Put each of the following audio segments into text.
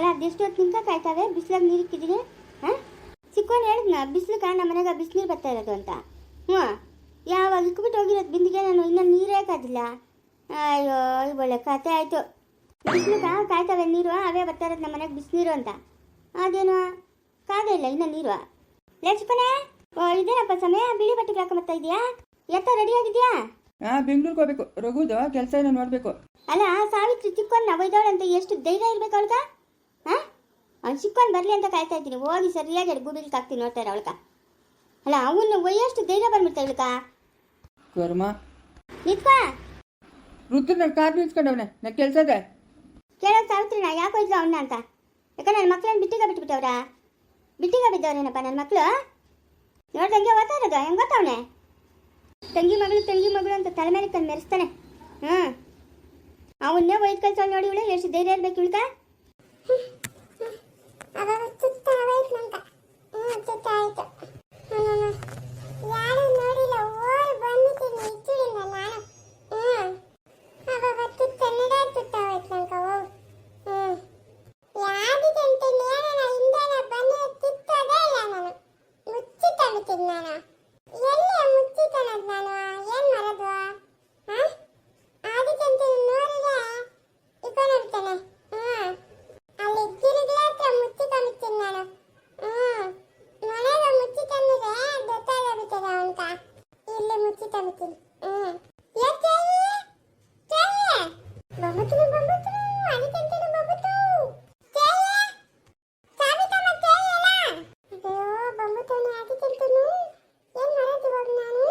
ಅಲ್ಲ ಅದೆಷ್ಟು ಹೊತ್ತು ನಿಂಕ ಕಾಯ್ತಾವೆ ಬಿಸಿಲಾಗ ನೀರು ಇಕ್ಕಿದ್ದೀನಿ ಹಾಂ? ಚಿಕ್ಕೋನ್ ಹೇಳಿದ್ನ ಬಿಸಿಲಕ್ಕ ನಮ್ಮ ಮನೆಗೆ ಬಿಸಿನೀರು ಬರ್ತಾ ಇರೋದು ಅಂತ. ಹ್ಞೂ ಯಾವಾಗ ಇಕ್ಬಿಟ್ಟು ಹೋಗಿರೋದು ಬಿಂದಿಗೆ ನಾನು ಇನ್ನೂ ನೀರೇ ಕಾದಿಲ್ಲ. ಅಯ್ಯೋ ಒಳ್ಳೆ ಕತೆ ಆಯಿತು. ಬಿಸಿಲಕ್ಕ ಕಾಯ್ತಾವೆ ನೀರು ಅವೇ ಬರ್ತಾ ಇರೋದು ನಮ್ಮ ಮನೆಗೆ ಬಿಸಿನೀರು ಅಂತ. ಅದೇನು? ಕಾದೇ ಇಲ್ಲ ಇನ್ನೂ ನೀರು. ಲಕ್ಷ್ಮಣೆ ಓ ಇದೇನಪ್ಪ ಸಮಯ? ಬಿಳಿ ಬಟ್ಟೆ ಬಟ್ಟೆಗೆ ಹಾಕೊಂಬರ್ತಾ ಇದೆಯಾ? ಎತ್ತ ರೆಡಿ ಆಗಿದ್ಯಾ? ಹಾ ಬೆಂಗ್ಳೂರ್ಗೆ ಹೋಗ್ಬೇಕು. ರಘುದು ಕೆಲಸ ಏನೋ ನೋಡ್ಬೇಕು. ಅಲ್ಲ ಸಾವಿತ್ರಿ ಚಿಕ್ಕವನ್ನ ಒಯ್ದವಳಂತೆ ಎಷ್ಟು ಧೈರ್ಯ ಇರ್ಬೇಕು ಅವಳ್ಗ? ಹಾ? ಅವ್ನು ಚಿಕ್ಕವನ್ ಬರಲಿ ಅಂತ ಕಾಯ್ತಾ ಇದ್ದೀನಿ. ಹೋಗಿ ಸರಿಯಾಗಿ ಗೂಬಿಲ್ಗೆ ಹಾಕ್ತೀನಿ ನೋಡ್ತಾ ಇರೋ ಅವಳ್ಕ. ಅಲ್ಲ ಅವನು ಒಯ್ಯಷ್ಟು ಧೈರ್ಯ ಬಂದ್ಬಿಡ್ತಾ ಇವಳ್ಕ ಕರ್ಮ. ನಿತ್ಕೋ? ಋತು ನನ್ನ ಕಾರ್ ನಿಲ್ಸ್ಕೊಂಡವನೆ. ಕೆಲಸ ಇದೆ ಕೇಳೋ ಸಾವಿತ್ರಿ ನಾ ಯಾಕೆ ಹೋಯ್ತು ಅವನ್ನ ಅಂತ. ಯಾಕಂದ್ರೆ ನನ್ನ ಮಕ್ಳನ್ನ ಬಿಟ್ಟಿಗೆ ಬಿಟ್ಬಿಟ್ಟವ್ರ ಬಿಟ್ಟಿಗೆ ಬಿದ್ದವ್ರೇನಪ್ಪ ನನ್ನ ಮಕ್ಕಳು ನೋಡ್ದಂಗೆ ಓದ್ತಾ ಇರೋದು ಹೆಂಗ್ ಗೊತ್ತವನೆ ತಂಗಿ ಮಗಳು ತಂಗಿ ಮಗಳು ಅಂತ ತಲೆ ಮೇಲೆ ತಂದು ಮೆರೆಸ್ತಾನೆ. ಹ್ಞೂ ಅವನ್ನೇ ಒಯ್ದು ಕಳ್ಸೋಳು ನೋಡಿ ಇವಳು ಎಷ್ಟು ಧೈರ್ಯ ಇರ್ಬೇಕು ಇವಳ್ಕ. ಅವಾಗ ತುತ್ತ ಆಗೋಯ್ತು ನಂಗ ಹ್ಞೂ ತುತ್ತ ಆಯ್ತು. ಯಾರು ನೋಡಿಲ್ಲ ಓಡ್ ಬಂದ್ಬಿಟ್ಟಿನಿ ಇಚ್ಚಿಡಿಂದ ನಾನು ಹ್ಞೂ ಅವಾಗ ತುತ್ತ ನಡೆ ತುತ್ತ ಆಗೋಯ್ತು ನಂಗ ಹೋಗು ಹ್ಞೂ ಯಾವ್ದಿದೆ ಅಂತ ನೇರನ ಹಿಂದೆನ ಬನ್ನಿ ತುತ್ತದೇ ಇಲ್ಲ ನಾನು ಮುಚ್ಚಿ ತಗೋತೀನಿ ನಾನು ಎಲ್ಲಿ ಮುಚ್ಚಿ ತನದು ನಾನು ಏನು ಮಾಡೋದು ಹಾಂ ಆದಿತ್ಯಂತ ನೋಡಿದ್ರೆ ಇಟ್ಕೊಂಡಿರ್ತಾನೆ ಹ್ಞೂ ಅಲ್ಲಿ ಗಿರಿಗಳ ಹತ್ರ ಮುಚ್ಚಿ ತಂದಿರ್ತೀನಿ ನಾನು ಹ್ಮ್ ಮನೆಗೆ ಮುಚ್ಚಿ ತಂದಿದ್ರೆ ಗೊತ್ತಾಗೋಗ್ಬಿಟ್ಟದ ಅವನ್ಕ ಇಲ್ಲಿ ಮುಚ್ಚಿ ತಂದಿರ್ತೀನಿ ಹ್ಮ್ ಏ ಕೇಳಿ ಕೇಳಿ ಬೊಬ್ಬತ್ತು ಬೊಬ್ಬತ್ತು ಅದಕ್ಕಂತೇನು ಬೊಬ್ಬತ್ತು ಕೇಳಿ ಸಾವಿತಮ್ಮ ಕೇಳಿ ಅಲ್ಲ ಅಯ್ಯೋ ಬೊಬ್ಬತ್ತವನು ಅದಕ್ಕಂತನು ಏನ್ ಮಾಡೋದು ಇವಾಗ ನಾನು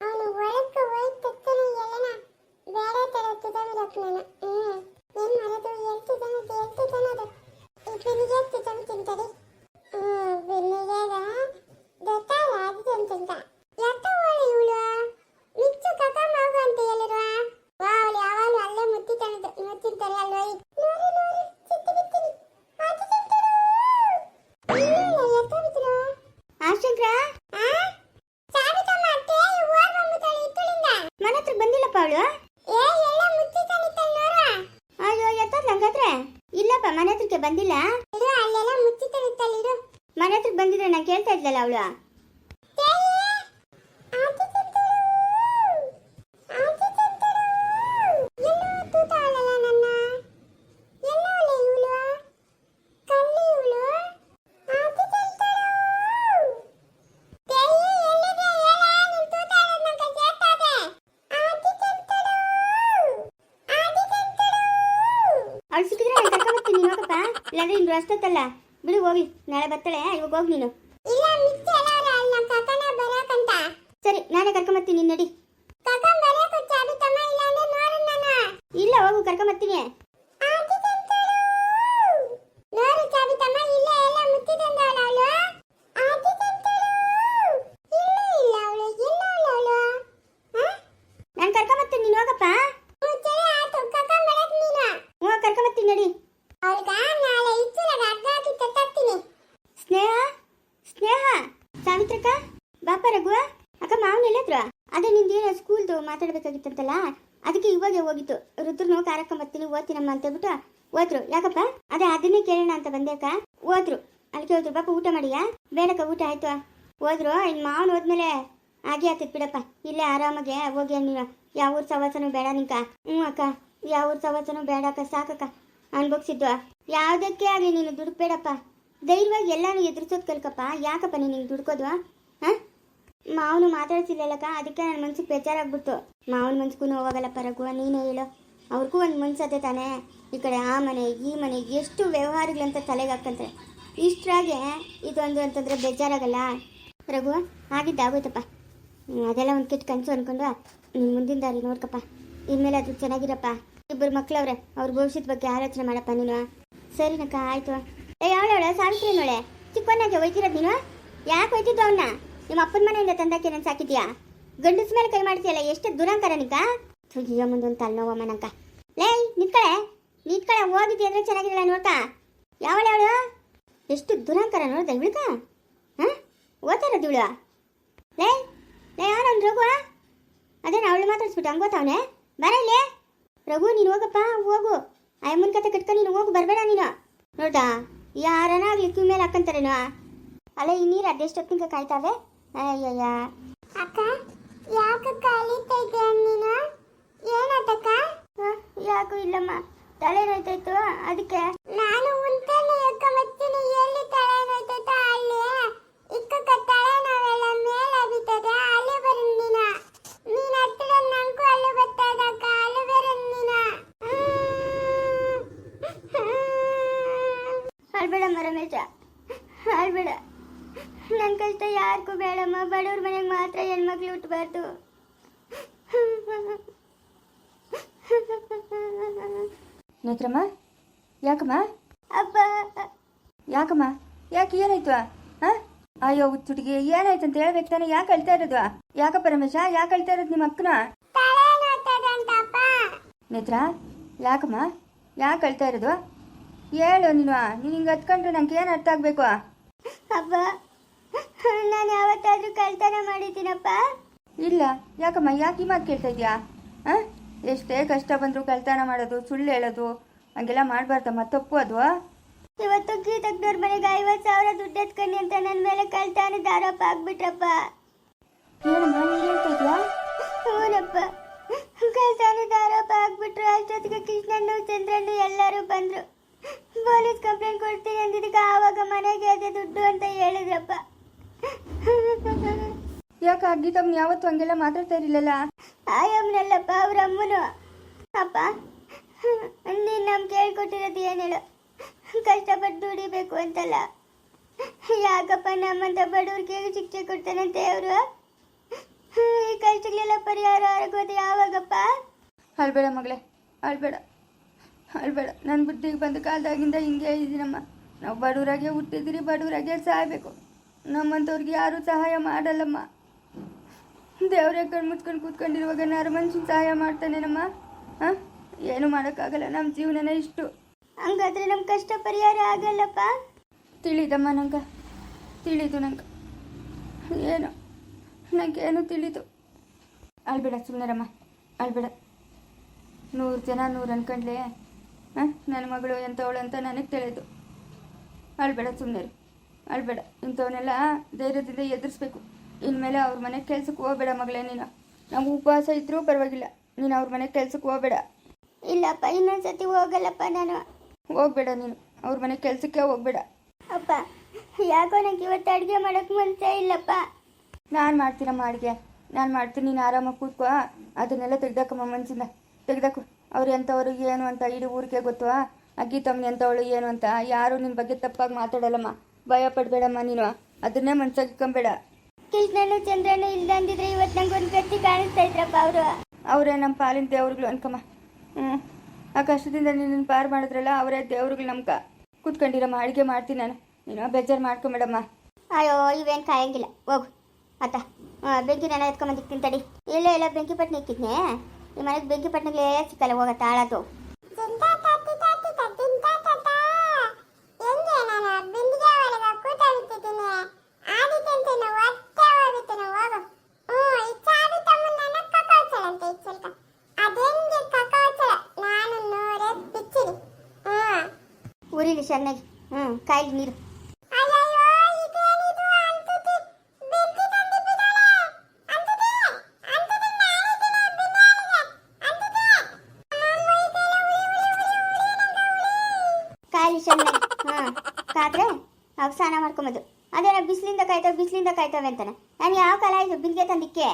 ಅವನು ಒಳಕ್ಕೆ ಹೋಯ್ತು ತಕ್ಕನೆ ಎಲ್ಲನ ಬೇಡ ತರ ತುದಮಿರಕ್ ನಾನು ಹ್ಮ್ ಏನ್ ಮಾಡೋದು ಹೇಳ್ತಿದ್ದಾನೆ ಅದು ಹೇಳ್ತಿದ್ದಾನೆ ಅದು ಈ ಬೆನ್ನಿಗೆ ತುದಮ್ ತಿಂತದೆ ಹ್ಮ್ ಬೆನ್ನಿಗೆಗ ಗೊತ್ತಾಗ ಅದು ಅಂತ ಎತ್ತ ಓಳಿ ಇವಳು ಮಿಚ್ಚು ಕಕ ಮಗು ಅಂತ ಹೇಳಿರುವ ವಾ ಅವಳು ಯಾವಾಗಲೂ ಅಲ್ಲೇ ಮುತ್ತಿ ತನದ ಮುತ್ತಿರ್ತಾರೆ ಅಲ್ವಾ ನೋಡಿ ನೋಡಿ ಚಿತ್ತಿ ಬಿತ್ತೀನಿ ಅದು ತಿಂತಳು ಇಲ್ಲ ಎತ್ತ ಬಿತ್ತರು ಆಶಂಕ್ರ ಆ ಸಾವಿತಮ್ಮ ಅತ್ತೆ ಓಡ್ ಬಂದ್ಬಿಟ್ಟಳು ಇತ್ತಳಿಂದ ಮನೆ ಹತ್ರ ಬಂದಿಲ್ಲಪ್ಪ ಅವಳು ಅಯ್ಯೋ ಎತ್ತದ ಹಂಗಾದ್ರೆ ಇಲ್ಲಪ್ಪ ಮನೆ ಹತ್ರಕ್ಕೆ ಬಂದಿಲ್ಲ. ಮನೆ ಹತ್ರಕ್ಕೆ ಬಂದಿದ್ರೆ ನಾನು ಕೇಳ್ತಾ ಇದ್ಲಲ್ಲ ಅವಳು? ಇಲ್ಲಾಂದ್ರೆ ಇನ್ನು ಅಷ್ಟೊತ್ತಲ್ಲ ಬಿಡು ಹೋಗಿ ನಾಳೆ ಬರ್ತಾಳೆ ಇವಾಗ ಹೋಗಿ ನೀನು. ಇಲ್ಲ ಮಿಚ್ಚ ಎಲ್ಲ ಅಲ್ಲ ಕಕನ ಬರಕಂತ. ಸರಿ ನಾನೇ ಕರ್ಕೊಂಬರ್ತೀನಿ ನಡಿ. ಕಕನ್ ಬರಕ ಚಾಬಿ ತಮ್ಮ ಇಲ್ಲ ಅಂದ್ರೆ ನೋಡು ನಾನು. ಇಲ್ಲ ಹೋಗು ಕರ್ಕೊಂಬರ್ತೀನಿ ನೋಡು ಚಾಬಿ ತಮ್ಮ ಇಲ್ಲ ಎಲ್ಲ ಮುಚ್ಚಿ ತಂದವಳ ಅವಳು. ಇಲ್ಲ ಅವಳು ಇಲ್ಲ ಅವಳು. ನಾನು ಕರ್ಕೊಂಬರ್ತೀನಿ ನೀನು ಹೋಗಪ್ಪ. ಕಕನ್ ಬರಕ್ ನೀನು. ಹ್ಞೂ ಕರ್ಕೊಂಬರ್ತೀನಿ ನಡಿ. ಅವ್ರಿಗ ಸಾವಿತ್ರಕ್ಕ ಬಾಪ ರಘು ಅಕ್ಕ, ಮಾವನ ಎಲ್ಲತ್ರ ಅದೇ ನಿಂದೇನೋ ಸ್ಕೂಲ್ದು ಮಾತಾಡ್ಬೇಕಾಗಿತ್ತಂತಲ್ಲ ಅದಕ್ಕೆ ಇವಾಗೆ ಹೋಗಿತ್ತು ರುದ್ರನು ಕಾರ್ಯಕ್ರಮತ್ತೀನಿ ಓದ್ತೀನಮ್ಮ ಅಂತ ಹೇಳ್ಬಿಟ್ಟು ಓದ್ರು ಯಾಕಪ್ಪ? ಅದೇ ಅದನ್ನೇ ಕೇಳೋಣ ಅಂತ ಬಂದೆ ಅಕ್ಕ. ಓದ್ರು ಅದಕ್ಕೆ ಹೋದ್ರು. ಬಾಪ ಊಟ ಮಾಡಿಯಾ? ಬೇಡಕ್ಕ, ಊಟ ಆಯ್ತು. ಹೋದ್ರು. ಇನ್ ಮಾವನ ಹೋದ್ಮೇಲೆ ಹಾಗೆ ಆತತ್ ಬಿಡಪ್ಪ. ಇಲ್ಲೇ ಆರಾಮಾಗೆ ಹೋಗಿ ನೀನು ಯಾವ ಊರ್ ಸವಾಸನೂ ಬೇಡ ನಿಂಕ. ಹ್ಞೂ ಅಕ್ಕ. ಯಾವ ಊರ್ ಸವಾಸನೂ ಬೇಡ ಅಕ್ಕ. ಸಾಕಕ್ಕ. ಅನ್ಭೋಗ್ಸಿದ್ವು ಯಾವುದಕ್ಕೆ ಆಗಲಿ ನೀನು ದುಡ್ಬೇಡಪ್ಪ ಧೈರ್ಯವಾಗಿ ಎಲ್ಲಾನು ಎದುರಿಸೋದು ಕಲ್ಕಪ್ಪ ಯಾಕಪ್ಪ ನೀನು ದುಡ್ಕೋದ್ವಾ? ಹಾಂ? ಮಾವನು ಮಾತಾಡ್ತಿಲ್ಲಲ್ಲಕ್ಕ ಅದಕ್ಕೆ ನನ್ನ ಮನ್ಸಿಗೆ ಬೇಜಾರಾಗ್ಬಿಡ್ತು. ಮಾವನ ಮನ್ಸಿಗೂ ಹೋಗಲ್ಲಪ್ಪ ರಘುವ, ನೀನೇ ಹೇಳು. ಅವ್ರಿಗೂ ಒಂದು ಮನ್ಸತ್ತೆ ತಾನೇ. ಈ ಕಡೆ ಆ ಮನೆ, ಈ ಮನೆ, ಎಷ್ಟು ವ್ಯವಹಾರಗಳಂತ ತಲೆಗೆ ಹಾಕಂತಾರೆ ಇಷ್ಟರಾಗೆ ಇದೊಂದು ಅಂತಂದ್ರೆ ಬೇಜಾರಾಗಲ್ಲ. ರಘು ಆಗಿದ್ದಾಗೋಯ್ತಪ್ಪ ಅದೆಲ್ಲ ಒಂದು ಕೆಟ್ಟ ಕನಸು ಅನ್ಕೊಂಡು ನೀನು ಮುಂದಿನ ದಾರಿ ನೋಡ್ಕಪ್ಪ. ಇನ್ಮೇಲೆ ಅದು ಚೆನ್ನಾಗಿರಪ್ಪ. ಇಬ್ಬರು ಮಕ್ಳವ್ರೆ, ಅವ್ರ ಭವಿಷ್ಯದ ಬಗ್ಗೆ ಆಲೋಚನೆ ಮಾಡಪ್ಪ ನೀನು. ಸರಿನಕ್ಕ, ಆಯ್ತು. ಅವಳವಳೆ ಸಾವಿತ್ರಿ ನೋಳೆ ಚಿಕ್ಕವನ್ನಾಗೆ ಒಯ್ತಿರೋದು ನೀನು? ಯಾಕೆ ಒಯ್ತಿದ್ದು ಅವನ್ನ ನಿಮ್ಮ ಅಪ್ಪನ ಮನೆಯಿಂದ ತಂದಕ್ಕೆ ನಾನು ಸಾಕಿದ್ಯಾ? ಗಂಡಸ ಮೇಲೆ ಕೈ ಮಾಡ್ತೀಯಲ್ಲ, ಎಷ್ಟು ದುರಂಕಾರ ನಿಂಕ ಮುಂದೆ ಮುಂದೊಂದು ತಲೆನೋವಮ್ಮ ನಂಕ ಲೇ, ನಿಂತ್ಕಳೆ. ನಿಂತ್ಕಳೆ ಹೋಗಿದ್ದೆ ಅಂದ್ರೆ ಚೆನ್ನಾಗಿರಲ್ಲ ನೋಡ್ತಾ. ಯಾವಳು ಅವಳು ಎಷ್ಟು ದುರಂಕರ ನೋಡ್ದ ಇವಳ್ಕ ಹಾಂ? ಓದ್ತಾರದು ಇವಳು? ಲೇ ಲೇ, ಯಾರು ರಘು? ಅದೇನ ಅವಳು ಮಾತಾಡ್ಸ್ಬಿಟ್ಟು ಹಂಗೋತಾವನೆ ಬರ ಇಲ್ಲಿ. ರಘು, ನೀನು ಹೋಗಪ್ಪ, ಹೋಗು. ಅಯ್ಯಮ್ಮನ ಕತೆ ಕಟ್ಕೊಂಡು ನೀನು ಹೋಗು, ಬರಬೇಡ ನೀನು. ನೋಡಾ ಯಾರನ ಆಗ್ಲಿ ಕ್ಯೂ ಮೇಲೆ ಹಾಕಂತಾರೇನೋ? ಅಲ್ಲ ಈ ನೀರು ಅದೆಷ್ಟೊತ್ತಿಗೆ ಕಾಯ್ತಾವೆ? ಅಯ್ಯಯ್ಯ. ಅಕ್ಕ ಯಾಕೆ ಕಲಿತಾ ಇದ್ಯಾ ನೀನು? ಏನಾತಕ್ಕ? ಹ, ಯಾಕೂ ಇಲ್ಲಮ್ಮ. ತಲೆ ನೋಯ್ತಾಯ್ತು ಅದಕ್ಕೆ. ನಾನು ಉಂಟನೆ ಯಾಕ ಮತ್ತೀನಿ ಎಲ್ಲಿ ತಲೆ ನೋಯ್ತೈತ ಅಲ್ಲಿ ಇಕ್ಕಕ್ಕ ತಲೆ ನೋವೆಲ್ಲ ಮೇಲೆ ಬಿದ್ದದ ಅಲ್ಲಿ ಬರು ನೀನ ನೀನ್ ಹತ್ತಿರ ನಂಗೂ ಅಲ್ಲಿ ಬರ್ತದಕ್ಕ ಅಲ್ಲಿ ಬರು ನೀನ ಅಳ್ಬೇಡಮ್ಮ ರಮೇಶ ಆಡ್ಬೇಡ ನನ್ನ ಕಷ್ಟ ಯಾರಿಗೂ ಬೇಡಮ್ಮ. ಬಡವ್ರ ಮನೆಗೆ ಮಾತ್ರ ಹೆಣ್ಮಕ್ಳು ಹುಟ್ಟಬಾರ್ದು ನೇತ್ರಮ್ಮ ಯಾಕಮ್ಮ? ಅಪ್ಪ. ಯಾಕಮ್ಮ? ಯಾಕೆ ಏನಾಯ್ತು? ಹಾಂ? ಅಯ್ಯೋ ಹುಚ್ಚುಟಿಗೆ ಏನಾಯ್ತು ಅಂತ ಹೇಳ್ಬೇಕು ತಾನೆ. ಯಾಕೆ ಅಳ್ತಾ ಇರೋದು? ಯಾಕಪ್ಪ ರಮೇಶ ಯಾಕೆ ಅಳ್ತಾ ಇರೋದು ನಿಮ್ಮ ಅಕ್ಕನ? ನೇತ್ರ ಯಾಕಮ್ಮ? ಯಾಕೆ ಅಳ್ತಾ ಇರೋದು? ಹೇಳು ನೀನು ನೀನು ಹಿಂಗೆ ಹತ್ಕೊಂಡ್ರೆ ನಂಗೆ ಏನು ಅರ್ಥ ಆಗಬೇಕು? ಅಪ್ಪ ನಾನು ಯಾವತ್ತಾದ್ರೂ ಕಳ್ತನ ಮಾಡಿದ್ದೀನಪ್ಪ. ಇಲ್ಲ ಯಾಕಮ್ಮ ಯಾಕೆ ಈ ಮಾತು ಕೇಳ್ತಾ ಇದೆಯಾ ಹಾಂ? ಎಷ್ಟೇ ಕಷ್ಟ ಬಂದರೂ ಕಳ್ತನ ಮಾಡೋದು ಸುಳ್ಳು ಹೇಳೋದು ಹಂಗೆಲ್ಲ ಮಾಡಬಾರ್ದಮ್ಮ ತಪ್ಪು ಅದು. ಇವತ್ತು ಗೀತಕ್ನವ್ರ ಮನೆಗೆ ಐವತ್ತು ಸಾವಿರ ದುಡ್ಡು ಎತ್ಕೊಂಡು ಅಂತ ನನ್ನ ಮೇಲೆ ಕಳ್ತಾನೆ ಆರೋಪ ಆಗ್ಬಿಟ್ರಪ್ಪ. ಏನಮ್ಮ ನೀನು ಹೇಳ್ತಾ ಇದೆಯಾ ಹೂನಪ್ಪ ಕಳ್ತಾನದ ಆರೋಪ ಆಗ್ಬಿಟ್ರು ಅಷ್ಟೊತ್ತಿಗೆ ಕೃಷ್ಣಣ್ಣು ಚಂದ್ರಣ್ಣು ಎಲ್ಲರೂ ಬಂದ್ರು. ಪೊಲೀಸ್ ಕಂಪ್ಲೇಂಟ್ ಕೊಡ್ತೀನಿ ಅಂದಿದ್ದಕ್ಕೆ ಆವಾಗ ಮನೆಗೆ ಅದೇ ದುಡ್ಡು ಅಂತ ಹೇಳಿದ್ರಪ್ಪ. ಯಾಕೆ ಆ ಯಾವತ್ತು ಯಾವತ್ತೂ ಹಂಗೆಲ್ಲ ಮಾತಾಡ್ತಾ ಇರಲಿಲ್ಲಲ್ಲ? ಆಯಮ್ಮನಲ್ಲಪ್ಪ ಅವ್ರ ಅಮ್ಮನು. ಅಪ್ಪ ನೀನು ನಮ್ಗೆ ಕೇಳ್ಕೊಟ್ಟಿರೋದು ಏನು ಹೇಳು ಕಷ್ಟಪಟ್ಟು ದುಡಿಬೇಕು ಅಂತಲ್ಲ. ಯಾಕಪ್ಪ ನಮ್ಮಂತ ಬಡವ್ರಿಗೆ ಶಿಕ್ಷೆ ಕೊಡ್ತಾನಂತೆ ಅವರು? ಈ ಕಷ್ಟಗಳೆಲ್ಲ ಪರಿಹಾರ ಆಗೋದು ಯಾವಾಗಪ್ಪ? ಅಳ್ಬೇಡ ಮಗಳೇ ಅಳ್ಬೇಡ ಅಳ್ಬೇಡ ನನ್ನ ಬುದ್ಧಿಗೆ ಬಂದ ಕಾಲದಾಗಿಂದ ಹಿಂಗೆ ಇದ್ದೀನಮ್ಮ. ನಾವು ಬಡವರಾಗೆ ಹುಟ್ಟಿದ್ರಿ ಬಡವರಾಗೆ ಸಾಯಬೇಕು. ನಮ್ಮಂಥವ್ರಿಗೆ ಯಾರೂ ಸಹಾಯ ಮಾಡಲ್ಲಮ್ಮ. ದೇವ್ರೇ ಕಣ್ಣು ಮುಚ್ಕೊಂಡು ಕೂತ್ಕೊಂಡಿರುವಾಗ ನಾರು ಮನುಷ್ಯನ ಸಹಾಯ ಮಾಡ್ತಾನೇನಮ್ಮ? ಹಾಂ? ಏನು ಮಾಡೋಕ್ಕಾಗಲ್ಲ. ನಮ್ಮ ಜೀವನನೇ ಇಷ್ಟು. ಹಂಗಾದ್ರೆ ನಮ್ಮ ಕಷ್ಟ ಪರಿಹಾರ ಆಗಲ್ಲಪ್ಪ? ತಿಳಿದಮ್ಮ ನಂಗೆ. ತಿಳಿದು ನಂಗೆ. ಏನು? ನನಗೇನು ತಿಳಿದು. ಅಳ್ಬೇಡ ಸುಮ್ಮನೆರಮ್ಮ ಅಳ್ಬೇಡ ನೂರು ಜನ ನೂರು ಅನ್ಕೊಂಡ್ಲೆ ನನ್ನ ಮಗಳು ಎಂಥವಳು ಅಂತ ನನಗೆ ತಿಳಿದು. ಅಳ್ಬೇಡ ಸುಮ್ಮನೆ ಅಳ್ಬೇಡ. ಇಂಥವನ್ನೆಲ್ಲ ಧೈರ್ಯದಿಂದ ಎದುರಿಸ್ಬೇಕು. ಇನ್ಮೇಲೆ ಅವ್ರ ಮನೆ ಕೆಲ್ಸಕ್ಕೆ ಹೋಗ್ಬೇಡ ಮಗಳೇ ನೀನು. ನಾವು ಉಪವಾಸ ಇದ್ರೂ ಪರವಾಗಿಲ್ಲ. ನೀನು ಅವ್ರ ಮನೆ ಕೆಲ್ಸಕ್ಕೆ ಹೋಗ್ಬೇಡ. ಇಲ್ಲಪ್ಪ ಇನ್ನೊಂದ್ಸತಿ ಹೋಗಲ್ಲಪ್ಪ ನಾನು. ಹೋಗ್ಬೇಡ ನೀನು. ಅವ್ರ ಮನೆ ಕೆಲಸಕ್ಕೆ ಹೋಗ್ಬೇಡ. ಅಪ್ಪ ಯಾಕೋ ನನಗೆ ಇವತ್ತು ಅಡುಗೆ ಮಾಡೋಕ್ಕೆ ಮನಸ್ಸೇ ಇಲ್ಲಪ್ಪ. ನಾನು ಮಾಡ್ತೀನಮ್ಮ ಅಡುಗೆ. ನಾನು ಮಾಡ್ತೀನಿ. ನೀನು ಆರಾಮಾಗಿ ಕೂತ್ಕೋ. ಅದನ್ನೆಲ್ಲ ತೆಗ್ದಾಕಮ್ಮ ಮನಸ್ಸಿಂದ ತೆಗ್ದಾಕು. ಅವ್ರು ಎಂಥವ್ರು ಏನು ಅಂತ ಇಡೀ ಊರಿಗೆ ಗೊತ್ತು ಅಗ್ಗಿ ಗೀತಮ್ಮನ ಎಂಥವಳು ಏನು ಅಂತ? ಯಾರು ನಿನ್ನ ಬಗ್ಗೆ ತಪ್ಪಾಗಿ ಮಾತಾಡಲ್ಲಮ್ಮ. ಭಯ ಪಡಬೇಡಮ್ಮ ನೀನು. ಅದನ್ನೇ ಮನ್ಸಾಗಿ ಇಕ್ಕೊಂಬೇಡ. ಕೃಷ್ಣನು ಚಂದ್ರನು ಇಲ್ದಂದಿದ್ರೆ ಇವತ್ತು ನಂಗೆ ಒಂದು ಗಟ್ಟಿ ಕಾಣಿಸ್ತಾ ಇದ್ರಪ್ಪ ಅವರು. ಅವರೇ ನಮ್ಮ ಪಾಲಿನ ದೇವ್ರುಗಳು ಅನ್ಕಮ್ಮ. ಹ್ಞೂ ಆ ಕಷ್ಟದಿಂದ ನಿನ್ನ ಪಾರು ಮಾಡಿದ್ರಲ್ಲ ಅವರೇ ದೇವ್ರುಗಳು ನಮ್ಕ. ಕೂತ್ಕೊಂಡಿರಮ್ಮ ಅಡುಗೆ ಮಾಡ್ತೀನಿ ನಾನು. ನೀನು ಬೇಜಾರು ಮಾಡ್ಕೊಂಬೇಡಮ್ಮ. ಅಯ್ಯೋ ಇವೇನು ಕಾಯಂಗಿಲ್ಲ. ಹೋಗು. ಆತ ಬೆಂಕಿ ನಾನು ಎತ್ಕೊಂಬಂದಿಕ್ತೀನಿ ತಡಿ. ಇಲ್ಲ ಇಲ್ಲ ಬೆಂಕಿ ಪಟ್ಟಿ ಇಕ್ಕಿದ್ನೆ? ಈ ಮನೆಗೆ ಬೆಂಕಿ ಪಟ್ನಗಳೇ ಸಿಕ್ಕಲ್ಲ ಹೋಗ ತಾಳದು. ಊರಿಲಿ ತತ್ತಿ ಹ್ಞೂ ಕಾಯಿಲಿ ನೀರು ಹೋಗುತ್ತೇನೆ ಹೋಗು ಹ್ಞೂ ಇಚ್ಚ ಆದಿತ್ತಮ್ಮ ನನ್ನ ಕಕ್ಕೋಚಳಂತೆ ಇಚ್ಚಲ್ಕ ಅದೆಂಗೆ ಕಕ್ಕೋಚಳ ನಾನು ನೂರೇ ಬಿಚ್ಚಿರಿ ಹ್ಞೂ ಉರಿಲಿ ಚೆನ್ನಾಗಿ ಹ್ಞೂ ಕಾಯಿಲಿ ನೀರು ಅಯ್ಯಯ್ಯೋ ಇದೇನಿದು ಅಂತುತಿ ಬೆಂಕಿ ತಂದಿಟ್ಟಿದ್ದಾಳೆ ಅಂತುತಿ ಅಂತುತಿ ನಾನಿದ್ದೀನಿ ಬಿನ್ನಾಳಿಗೆ ಅಂತುತಿ ನನ್ನ ಮೈದೆಲ್ಲ ಉರಿ ಉರಿ ಉರಿ ಉರಿ ನಂಗೆ ಚೆನ್ನಾಗಿ ಹಾಂ ಕಾದ್ರೆ ಅವಾಗ ಸ್ನಾನ ಮಾಡ್ಕೊಂಬುದು ಅದೇನ ಬಿಸಿಲಿಂದ ಕಾಯ್ತಾವೆ ಬಿಸಿಲಿಂದ ಕಾಯ್ತಾವೆ ಅಂತಾನೆ. ನಾನು ಯಾವ ಕಾಲ ಆಯ್ತು ಬಿಲ್ಗೆ ತಂದಿಕ್ಕೆ?